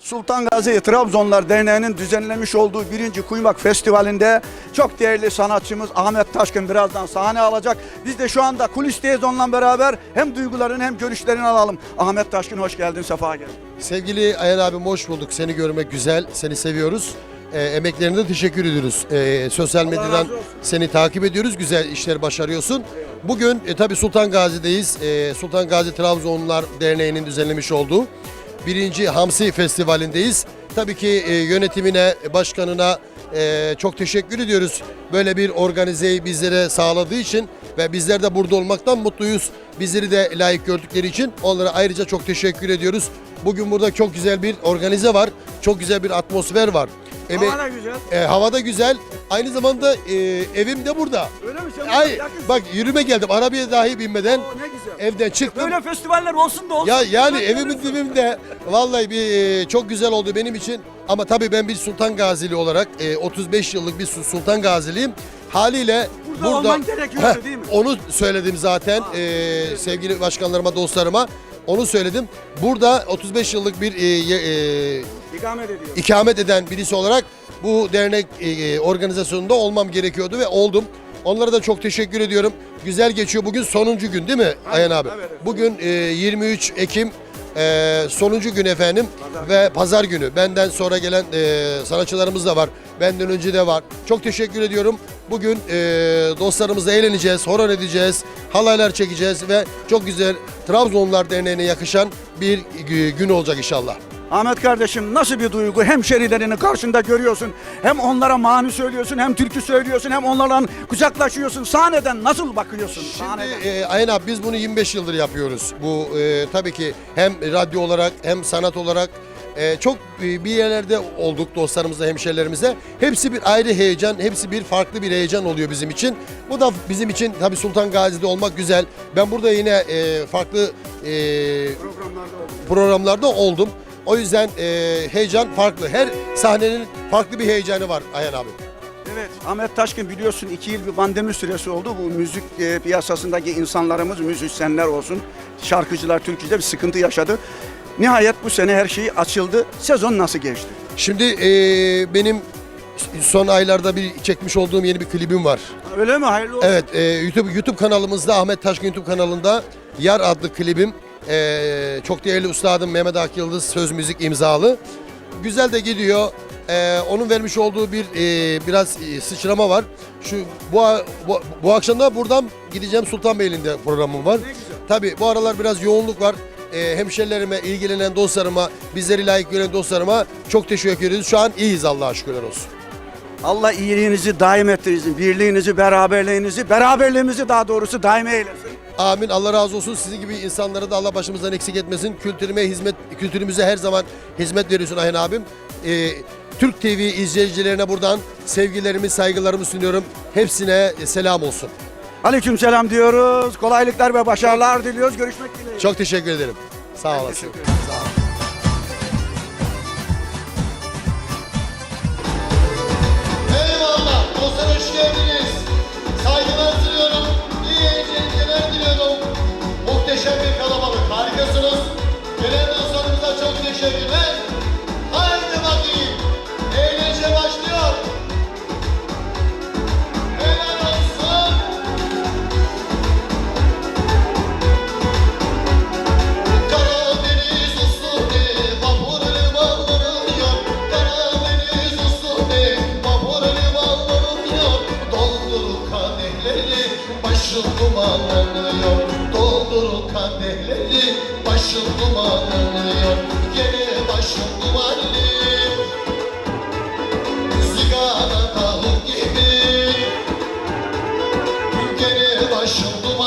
Sultan Gazi Trabzonlar Derneği'nin düzenlemiş olduğu birinci Kuymak Festivali'nde çok değerli sanatçımız Ahmet Taşkın birazdan sahne alacak. Biz de şu anda kulisteyiz onunla beraber hem duygularını hem görüşlerini alalım. Ahmet Taşkın hoş geldin, sefa geldin. Sevgili Ayhan abim hoş bulduk. Seni görmek güzel. Seni seviyoruz. Ee, emeklerine de teşekkür ediyoruz. Ee, sosyal medyadan seni takip ediyoruz. Güzel işler başarıyorsun. Bugün e, tabii Sultan Gazi'deyiz. Ee, Sultan Gazi Trabzonlular Derneği'nin düzenlemiş olduğu birinci Hamsi Festivali'ndeyiz. Tabii ki e, yönetimine, başkanına e, çok teşekkür ediyoruz. Böyle bir organizeyi bizlere sağladığı için ve bizler de burada olmaktan mutluyuz. Bizleri de layık gördükleri için onlara ayrıca çok teşekkür ediyoruz. Bugün burada çok güzel bir organize var. Çok güzel bir atmosfer var. Eme- Hava da güzel. e, hava da güzel. Aynı zamanda e, evim de burada. Öyle mi? Sen Ay yakın. bak yürüme geldim. Arabaya dahi binmeden Oo. Evden çıktım. Böyle festivaller olsun da olsun. Ya yani evimin dibimde vallahi bir e, çok güzel oldu benim için. Ama tabii ben bir Sultan Gazili olarak e, 35 yıllık bir Su- Sultan Gaziliyim. Haliyle Burada olman gerekiyordu Heh, değil mi? Onu söyledim zaten e, sevgili başkanlarıma, dostlarıma. Onu söyledim. Burada 35 yıllık bir e, e, İkamet ediyor. ikamet eden birisi olarak bu dernek e, organizasyonunda olmam gerekiyordu ve oldum. Onlara da çok teşekkür ediyorum. Güzel geçiyor. Bugün sonuncu gün değil mi Ayhan abi? evet, evet. Bugün e, 23 Ekim e, sonuncu gün efendim ve pazar günü. Benden sonra gelen e, sanatçılarımız da var. Benden önce de var. Çok teşekkür ediyorum. Bugün e, dostlarımızla eğleneceğiz, horon edeceğiz, halaylar çekeceğiz ve çok güzel Trabzonlular Derneği'ne yakışan bir gü- gün olacak inşallah. Ahmet kardeşim nasıl bir duygu? Hem şerilerini karşında görüyorsun, hem onlara mani söylüyorsun, hem türkü söylüyorsun, hem onlarla kucaklaşıyorsun. Sahneden nasıl bakıyorsun? Sahneden. Şimdi e, Ayhan abi biz bunu 25 yıldır yapıyoruz. Bu e, tabii ki hem radyo olarak hem sanat olarak e, çok e, bir yerlerde olduk dostlarımızla, hemşerilerimizle. Hepsi bir ayrı heyecan, hepsi bir farklı bir heyecan oluyor bizim için. Bu da bizim için tabii Sultan Gazi'de olmak güzel. Ben burada yine e, farklı e, Programlarda oldu. programlarda oldum. O yüzden e, heyecan farklı. Her sahnenin farklı bir heyecanı var Ayhan abi. Evet, Ahmet Taşkın biliyorsun iki yıl bir pandemi süresi oldu. Bu müzik e, piyasasındaki insanlarımız, müzisyenler olsun, şarkıcılar, türkücüler bir sıkıntı yaşadı. Nihayet bu sene her şey açıldı. Sezon nasıl geçti? Şimdi e, benim son aylarda bir çekmiş olduğum yeni bir klibim var. Öyle mi? Hayırlı olsun. Evet, e, YouTube YouTube kanalımızda Ahmet Taşkın YouTube kanalında Yar adlı klibim. E, çok değerli ustadım Mehmet Ak Yıldız söz müzik imzalı. Güzel de gidiyor. E, onun vermiş olduğu bir e, biraz e, sıçrama var. Şu bu, bu bu akşam da buradan gideceğim Sultanbeyli'nde programım var. Tabii bu aralar biraz yoğunluk var. E, hemşerilerime, ilgilenen dostlarıma, bizleri layık gören dostlarıma çok teşekkür ediyoruz. Şu an iyiyiz Allah'a şükürler olsun. Allah iyiliğinizi daim ettirsin, birliğinizi, beraberliğinizi, beraberliğimizi daha doğrusu daim eylesin. Amin. Allah razı olsun. Sizin gibi insanları da Allah başımızdan eksik etmesin. Kültürüme hizmet, kültürümüze her zaman hizmet veriyorsun Ayhan abim. Ee, Türk TV izleyicilerine buradan sevgilerimi, saygılarımı sunuyorum. Hepsine selam olsun. Aleyküm selam diyoruz. Kolaylıklar ve başarılar diliyoruz. Görüşmek dileğiyle. Çok teşekkür ederim. Sağ olasın. Sağ dumanlanıyor Doldur kadehleri başım dumanlanıyor Gene başım dumanlı Sigara tavuk gibi. Gene başım dumanlı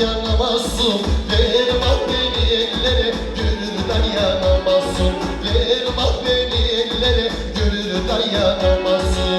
görür dayanamazsın Verma beni ellere görür dayanamazsın. Verma beni ellere görür dayanamazsın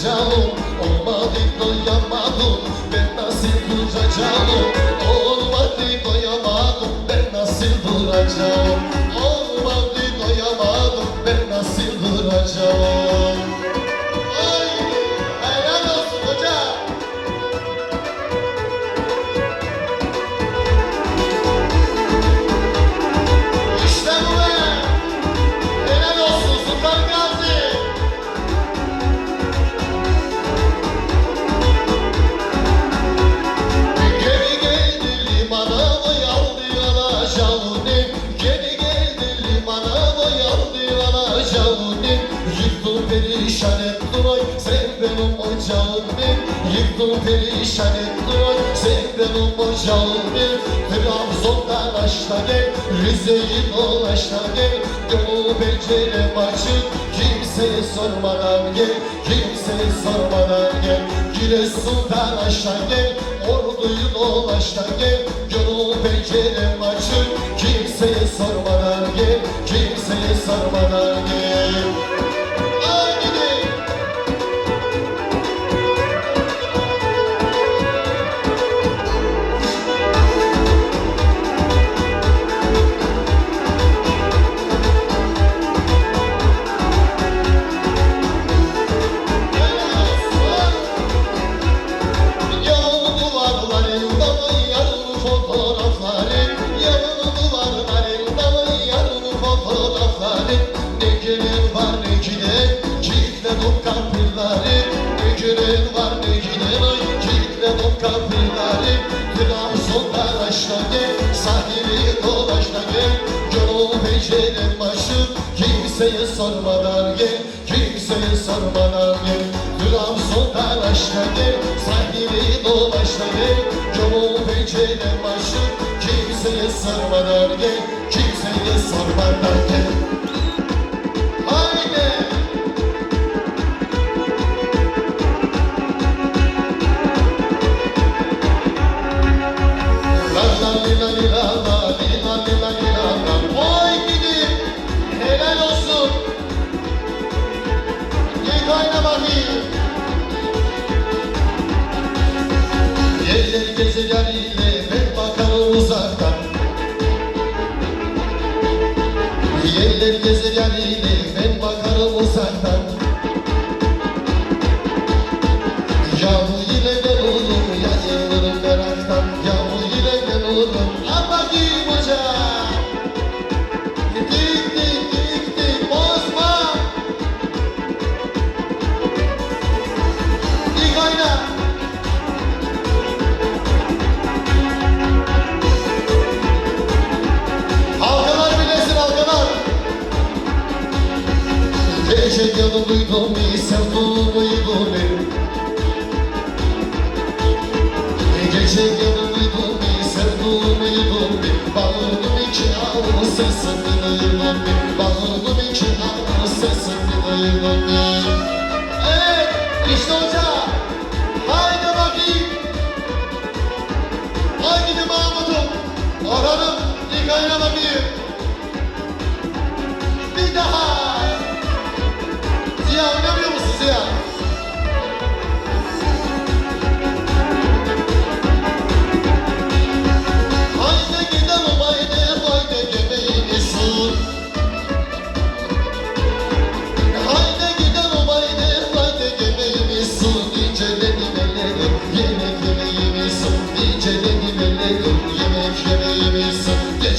duracağım Olmadı doyamadım. Ben nasıl duracağım Olmadı doyamadım. Ben nasıl duracağım Olmadı doyamadım. Ben nasıl duracağım Yıktın perişan ettin oy sen benim ocağımı Trabzon'dan aşağı gel Rize'yi dolaş da gel Yolu pencerem açık Kimseye sormadan gel Kimseye sormadan gel Giresun'dan aşağı gel Orduyu dolaş da gel Yolu pencerem açık Kimseye sormadan gel Kimseye sormadan Ne gelin var ne giden kilitledim kapıları Ne gelin var ne giden ay kilitledim kapıları Trabzon'dan aşağı gel sahili dolaşta gel Yol becerem başı kimseye sormadan gel Kimseye sormadan gel Trabzon'dan aşağı gel Sahili dolaşta gel Yolu becerem başı kimseye sormadan gel Kimseye sormadan gel ayına bakayım. Bir daha. Ziya oynamıyor musun Ziya? Haydi gidelim haydi haydi göbeğini sur. Haydi gidelim haydi haydi göbeğimi sur. İnceledim ellerim yemek yemeğimi sur. İnceledim ellerim yemek yemeğimi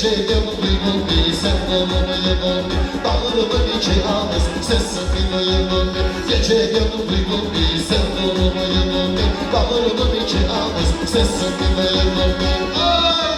Geceden uygun bir sen yedin mi? Bağrımın iki ağız sesin bileyim mi? Geceden uygun bir sen yedin mi? Bağrımın iki ağız sesin bileyim mi? Ay!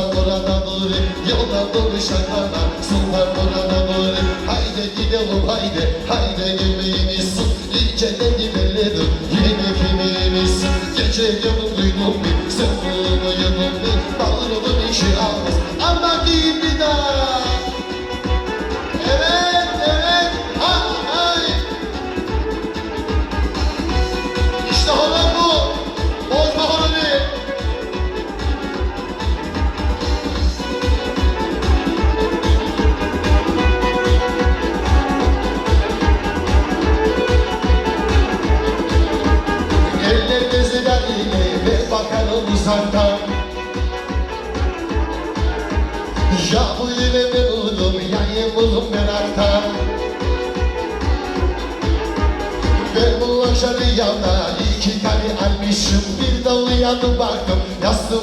Sultan burada doli Yollandım uşaklardan sultan burada doli Haydi gidelim haydi. Haydi yemeğimiz İncelendim ellerim yemek yemeğimiz Gece yanım duydum bir sen bunu yanım bir Bağrımın işi ağız Anlaki bir daha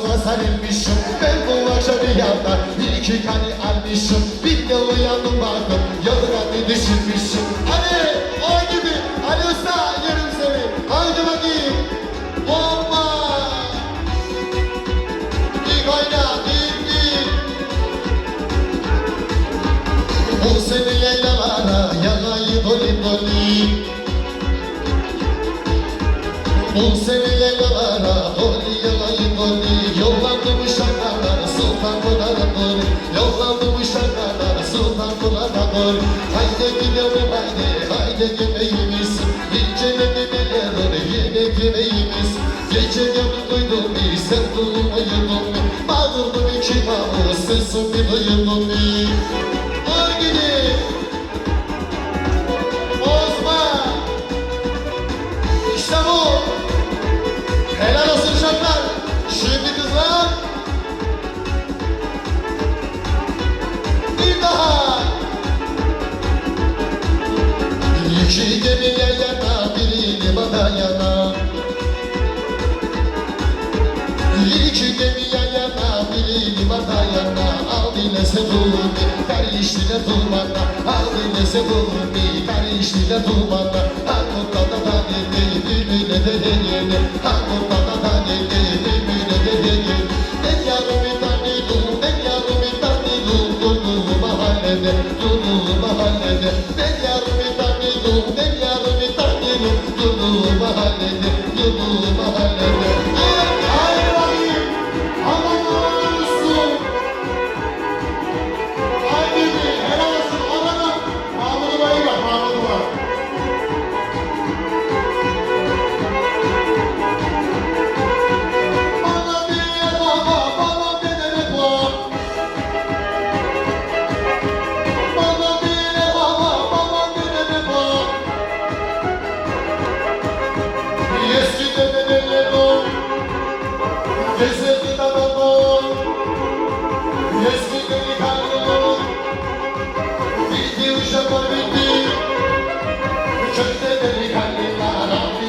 yastığıma sarılmışım. Ben bu akşam rüyamda iki tane almışım. Bir de uyandım baktım yorganı düşürmüşüm Hadi o gibi. Hadi usta yerim seni Haydi bakayım. Bomba. Dik oyna dik dik bu seni yaylalara yanayı doli doli. Bu seni doli Haydi gidelim haydi haydi yemeğimiz İnceledim ellerini yemek yemeğimiz Gece yanı duydum bir sen duymayın mi Bağırdım iki bağır sesim bir duyun mi İki gemi yan yana biri limana yana Al yine sevulmi karıştığına durmana Al yine sevulmi karıştığına durmana Hakukada da dedi birbirine de denir Hakukada da dedi birbirine de denir Ben yarım bir tane dul, ben yarım bir tane dul Dulu mahallede, dulu mahallede Ben yarım bir tane dul, ben yarım bir tane dul Dulu mahallede, dulu mahallede Thank you.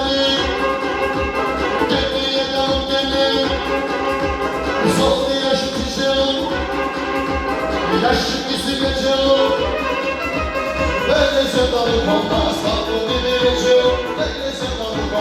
beni Geriye dal beni Sol diye şu çiçeğim Yaşlı bizi geçelim Böylece dalıp ondan İstanbul gibi geçiyor Böylece dalıp